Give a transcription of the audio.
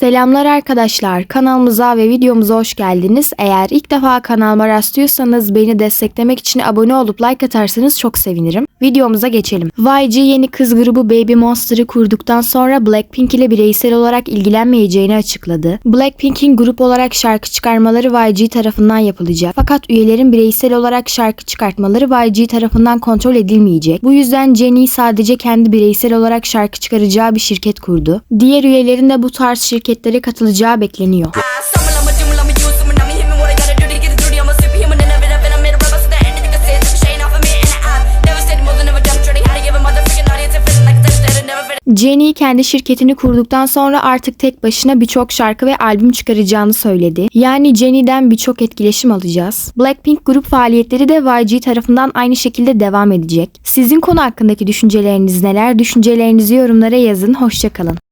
Selamlar arkadaşlar. Kanalımıza ve videomuza hoş geldiniz. Eğer ilk defa kanalıma rastlıyorsanız beni desteklemek için abone olup like atarsanız çok sevinirim. Videomuza geçelim. YG yeni kız grubu Baby Monster'ı kurduktan sonra Blackpink ile bireysel olarak ilgilenmeyeceğini açıkladı. Blackpink'in grup olarak şarkı çıkarmaları YG tarafından yapılacak. Fakat üyelerin bireysel olarak şarkı çıkartmaları YG tarafından kontrol edilmeyecek. Bu yüzden Jennie sadece kendi bireysel olarak şarkı çıkaracağı bir şirket kurdu. Diğer üyelerin de bu tarz şirketlere katılacağı bekleniyor. Jennie kendi şirketini kurduktan sonra artık tek başına birçok şarkı ve albüm çıkaracağını söyledi. Yani Jennie'den birçok etkileşim alacağız. Blackpink grup faaliyetleri de YG tarafından aynı şekilde devam edecek. Sizin konu hakkındaki düşünceleriniz neler? Düşüncelerinizi yorumlara yazın. Hoşçakalın.